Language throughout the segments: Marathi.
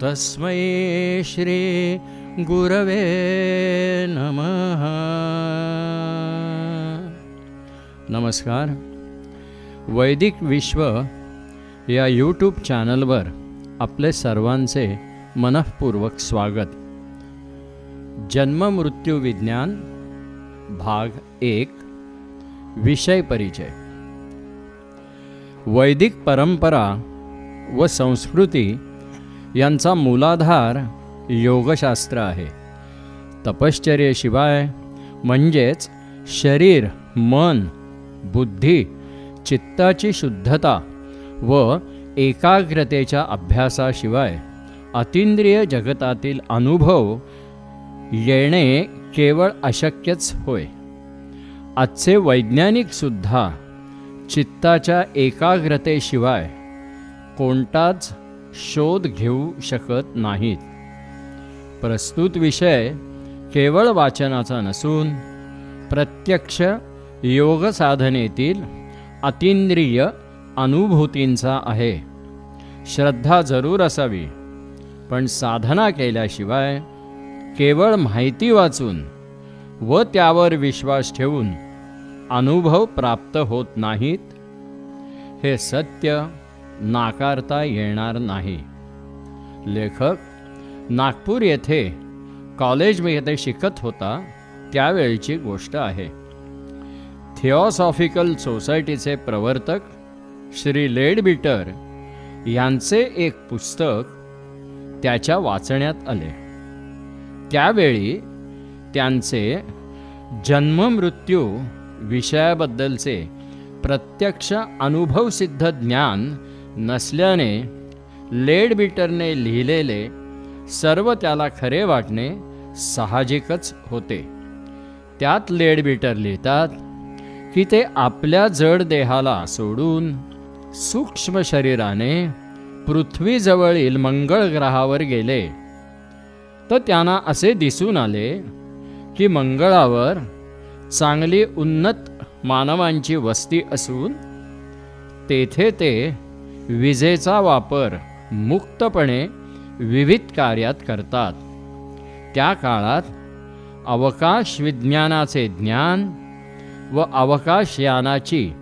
तस्मै श्री गुरवे नमः। नमस्कार। वैदिक विश्व या यूट्यूब चॅनलवर आपले सर्वांचे मनःपूर्वक स्वागत. जन्ममृत्यू विज्ञान भाग एक विषय परिचय. वैदिक परंपरा व संस्कृती यांचा मूलाधार योगशास्त्र आहे. तपश्चर्येशिवाय म्हणजेच शरीर मन बुद्धी चित्ताची शुद्धता व एकाग्रतेच्या अभ्यासाशिवाय अतिंद्रिय जगतातील अनुभव येणे केवळ अशक्यच होय. आजचे वैज्ञानिकसुद्धा चित्ताच्या एकाग्रतेशिवाय कोणताच शोध घेऊ शकत नाहीत. प्रस्तुत विषय केवळ वाचनाचा नसून प्रत्यक्ष योग साधनेतील अतिंद्रिय अनुभूतींचा आहे. श्रद्धा जरूर असावी पण साधना केल्याशिवाय केवळ माहिती वाचून व त्यावर विश्वास ठेवून अनुभव प्राप्त होत नाहीत हे सत्य नाकारता येणार नाही. लेखक नागपूर येथे कॉलेजमध्ये शिकत होता त्यावेळची गोष्ट आहे. थिओसॉफिकल सोसायटीचे प्रवर्तक श्री लेडबिटर यांचे एक पुस्तक त्याच्या वाचण्यात आले. त्यावेळी त्यांचे जन्ममृत्यू विषयाबद्दलचे प्रत्यक्ष अनुभवसिद्ध ज्ञान नसल्याने लेडबिटरने लिहिलेले सर्व त्याला खरे वाटणे साहजिकच होते. त्यात लेडबिटर लिहितात की ते आपल्या जड देहाला सोडून सूक्ष्म शरीराने पृथ्वीजवळील मंगळ ग्रहावर गेले. तर त्यांना असे दिसून आले की मंगळावर चांगली उन्नत मानवांची वस्ती असून तेथे ते विजेचा वापर मुक्तपणे विविध कार्यात करतात. त्या काळात अवकाश विज्ञानाचे ज्ञान व अवकाशयानाची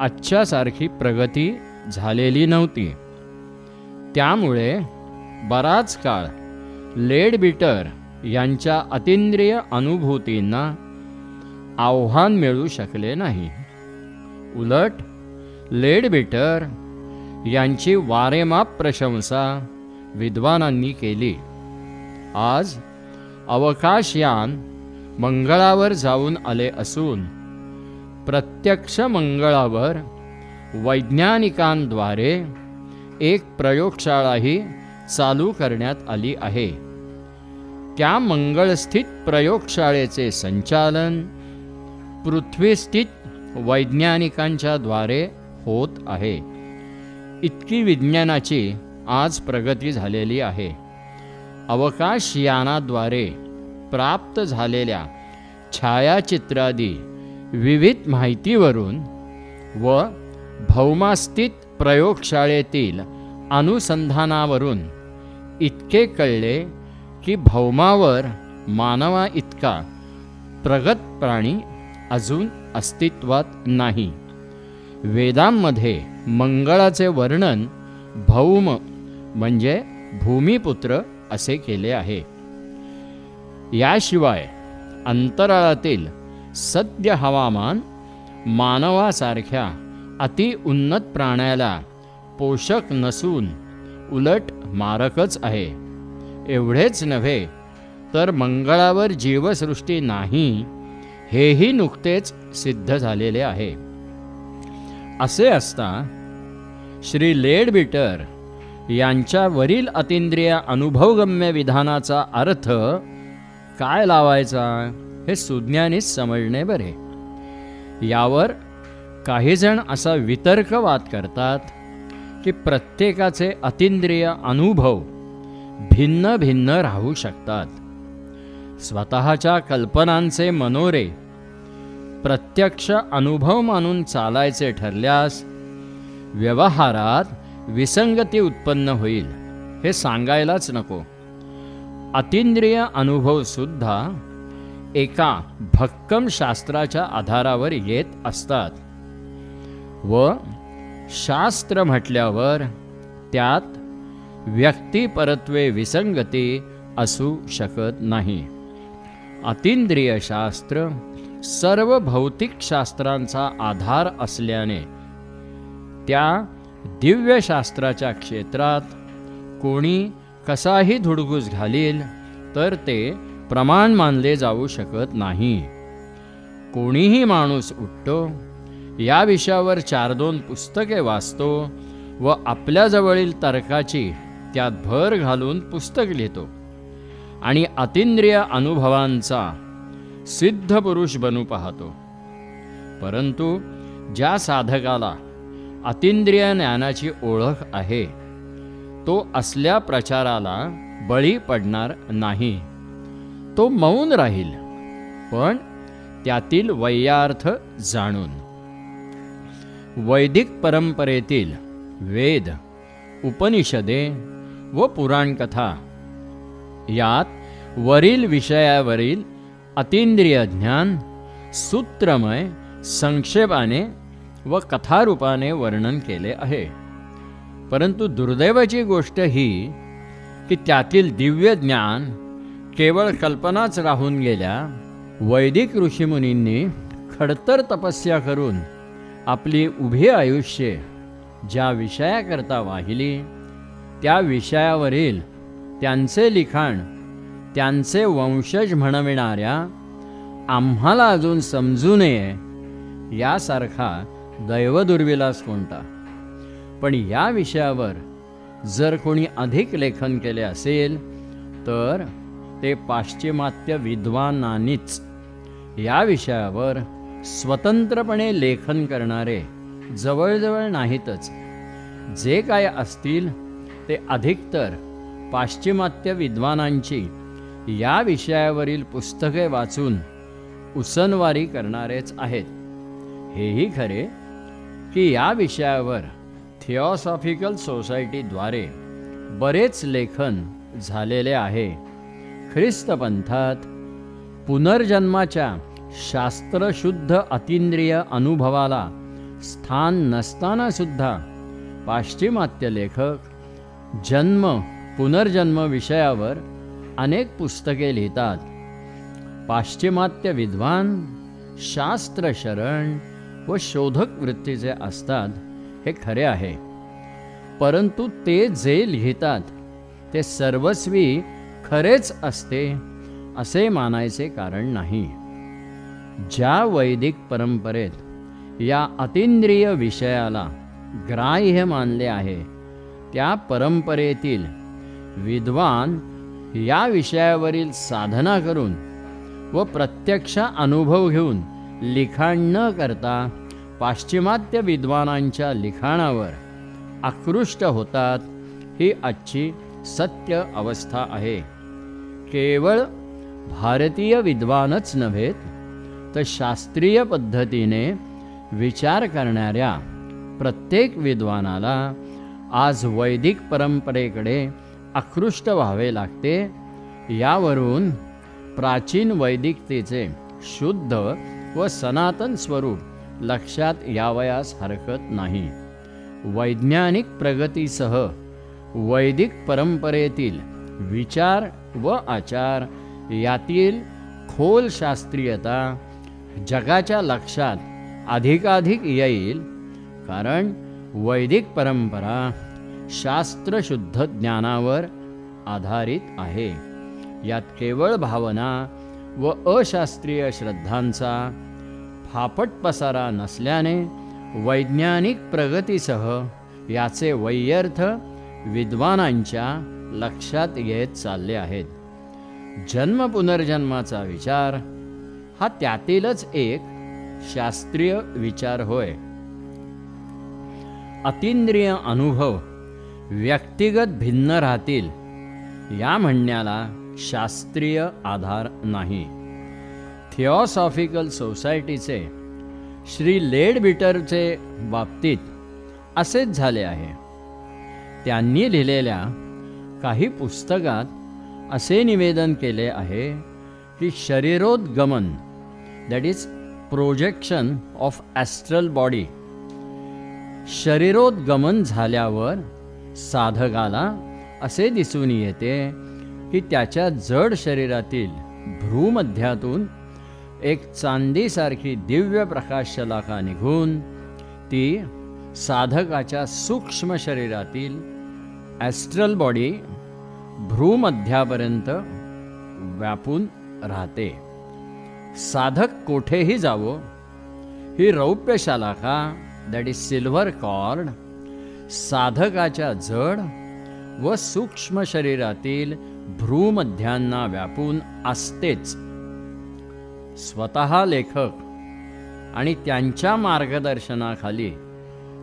आजच्यासारखी प्रगती झालेली नव्हती. त्यामुळे बराच काळ लेड बीटर यांच्या अतिंद्रिय अनुभूतींना आव्हान मिळू शकले नाही. उलट लेड बीटर यांची वारेमाप प्रशंसा विद्वानांनी केली. आज अवकाशयान मंगळावर जाऊन आले असून प्रत्यक्ष मंगळावर वैज्ञानिकांद्वारे एक प्रयोगशाळाही चालू करण्यात आली आहे. त्या मंगळस्थित प्रयोगशाळेचे संचालन पृथ्वीस्थित वैज्ञानिकांच्या द्वारे होत आहे. इतकी विज्ञानाची आज प्रगती झालेली आहे. अवकाशयानाद्वारे प्राप्त झालेल्या छायाचित्रादी विविध माहितीवरून व भौमास्थित प्रयोगशाळेतील अनुसंधानावरून इतके कळले की भौमावर मानवा इतका प्रगत प्राणी अजून अस्तित्वात नाही. वेदांमध्ये मंगळाचे वर्णन भौम म्हणजे भूमिपुत्र असे केले आहे. याशिवाय अंतराळातील सद्य हवामान मानवासारख्या अतिउन्नत प्राण्याला पोषक नसून उलट मारकच आहे. एवढेच नव्हे तर मंगळावर जीवसृष्टी नाही हेही नुकतेच सिद्ध झालेले आहे. असे असता श्री लेडबिटर यांच्यावरील अतिंद्रिय अनुभवगम्य विधानाचा अर्थ काय लावायचा हे सुज्ञानीच समजणे बरे. यावर काहीजण असा वितर्कवाद करतात की प्रत्येकाचे अतिंद्रिय अनुभव भिन्न भिन्न राहू शकतात. स्वतःच्या कल्पनांचे मनोरे प्रत्यक्ष अनुभव मानून चालायचे ठरल्यास व्यवहारात विसंगती उत्पन्न होईल हे सांगायलाच नको. अतिंद्रिय अनुभव सुद्धा एका भक्कम शास्त्राच्या आधारावर येत असतात. व शास्त्र म्हटल्यावर त्यात व्यक्तिपरत्वे विसंगती असू शकत नाही. अतिंद्रिय शास्त्र सर्व भौतिक शास्त्रांचा आधार असल्याने त्या दिव्यशास्त्राच्या क्षेत्रात कोणी कसाही धुडगूस घालील तर ते प्रमाण मानले जाऊ शकत नाही. कोणीही माणूस उठतो या विषयावर चार दोन पुस्तके वाचतो व आपल्याजवळील तर्काची त्यात भर घालून पुस्तक लिहितो. आणि अतिंद्रिय अनुभवांचा सिद्ध पुरुष बनू पाहतो. परंतु ज्या साधकाला अतिंद्रिय ज्ञानाची ओळख आहे तो असल्या प्रचाराला बळी पडणार नाही. तो मौन राहील पण त्यातील वैयार्थ जाणून. वैदिक परंपरेतील वेद उपनिषदे व पुराणकथा यात वरील विषयावरील अतिंद्रिय ज्ञान सूत्रमय संक्षेपाने व कथारूपाने वर्णन केले आहे. परंतु दुर्दैवाची गोष्ट ही की त्यातील दिव्य ज्ञान केवळ कल्पनाच राहून गेल्या वैदिक ऋषीमुनींनी खडतर तपस्या करून आपली उभी आयुष्ये ज्या विषयाकरता वाहिली त्या विषयावरील त्यांचे लिखाण त्यांचे वंशज म्हणविणाऱ्या आम्हाला अजून समजू नये यासारखा दैवदुर्विलास कोणता? पण या विषयावर जर कोणी अधिक लेखन केले असेल तर ते पाश्चिमात्य विद्वानांनीच या विषयावर स्वतंत्रपणे लेखन करणारे जवळजवळ नाहीतच. जे काय असतील ते अधिकतर पाश्चिमात्य विद्वानांची या विषयावरील पुस्तके वाचून उसनवारी करणारेच आहेत. हेही खरे की या विषयावर थिओसॉफिकल सोसायटीद्वारे बरेच लेखन झालेले आहे. ख्रिस्त पंथात पुनर्जन्माच्या शास्त्रशुद्ध अतिंद्रिय अनुभवाला स्थान नसतानासुद्धा पाश्चिमात्य लेखक जन्म पुनर्जन्म विषयावर अनेक पुस्तके लिहितात. पाश्चिमात्य विद्वान शास्त्रशरण व शोधक वृत्तीचे असतात हे खरे आहे. परंतु ते जे लिहितात ते सर्वस्वी खरेच असते असे मानायचे कारण नाही. ज्या वैदिक परंपरेत या अतिंद्रिय विषयाला ग्राह्य मानले आहे त्या परंपरेतील विद्वान या विषयावरील साधना करून व प्रत्यक्ष अनुभव घेऊन लिखाण न करता पाश्चिमात्य विद्वानांच्या लिखाणावर आकृष्ट होतात ही आजची सत्य अवस्था आहे. केवळ भारतीय विद्वानच नव्हेत तर शास्त्रीय पद्धतीने विचार करणाऱ्या प्रत्येक विद्वानाला आज वैदिक परंपरेकडे आकृष्ट व्हावे लागते. यावरून प्राचीन वैदिकतेचे शुद्ध व सनातन स्वरूप लक्षात यावयास हरकत नाही. वैज्ञानिक प्रगतीसह वैदिक परंपरेतील विचार व आचार यातील खोल शास्त्रीयता जगाच्या लक्षात अधिकाधिक येईल. कारण वैदिक परंपरा शास्त्रशुद्ध ज्ञानावर आधारित आहे. यात केवळ भावना व अशास्त्रीय श्रद्धांचा फापट पसारा नसल्याने वैज्ञानिक प्रगतीसह याचे वैयर्थ विद्वानांच्या लक्षात येत चालले आहेत. जन्म पुनर्जन्माचा विचार हा त्यातीलच एक शास्त्रीय विचार होय. अतिंद्रिय अनुभव व्यक्तिगत भिन्न राहतील. या म्हणण्याला शास्त्रीय आधार नाही. थिओसॉफिकल सोसायटीचे श्री लेडबिटरचे बाबतीत असेच झाले आहे. त्यांनी लिहिलेल्या काही पुस्तकात असे निवेदन केले आहे की शरीरोद्गमन that is projection of astral body शरीरोद्गमन झाल्यावर साधकाला असे दिसून येते की त्याच्या जड शरीरातील भ्रूमध्यातून एक चांदीसारखी दिव्य प्रकाशशलाखा निघून ती साधकाच्या सूक्ष्म शरीरातील ॲस्ट्रल बॉडी भ्रूमध्यापर्यंत व्यापून राहते. साधक कोठेही जावो ही रौप्यशालाखा दॅट इज सिल्वर कॉर्ड साधकाच्या जड व सूक्ष्म शरीरातील भ्रूमध्यांना व्यापून असतेच. स्वतः लेखक आणि त्यांच्या मार्गदर्शनाखाली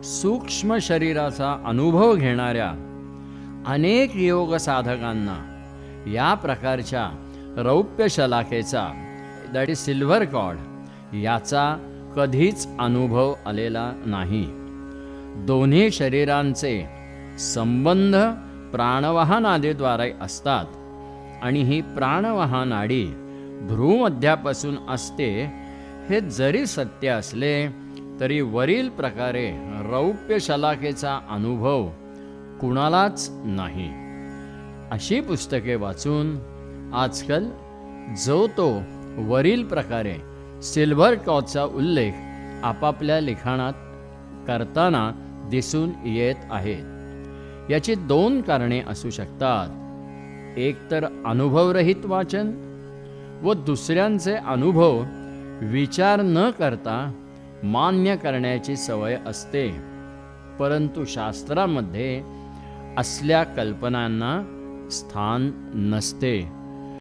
सूक्ष्म शरीराचा अनुभव घेणाऱ्या अनेक योग साधकांना या प्रकारच्या रौप्य शलाखेचा दॅट इज सिल्वर कॉड याचा कधीच अनुभव आलेला नाही. दोन्ही शरीरांचे संबंध प्राणवाहनाडीद्वारे असतात. आणि ही प्राणवाहनाडी भ्रूमध्यापासून असते हे जरी सत्य असले तरी वरील प्रकारे रौप्य शलाकेचा अनुभव कुणालाच नाही. अशी पुस्तके वाचून आजकाल जो तो वरील प्रकारे सिल्व्हर कॉचा उल्लेख आपापल्या लिखाणात करताना दिसून येत आहेत. याची दोन कारणे असू शकतात. एक तर अनुभवरहित वाचन व दुसऱ्यांचे अनुभव विचार न करता मान्य करण्याची सवय असते. परंतु शास्त्रामध्ये असल्या कल्पनांना स्थान नसते.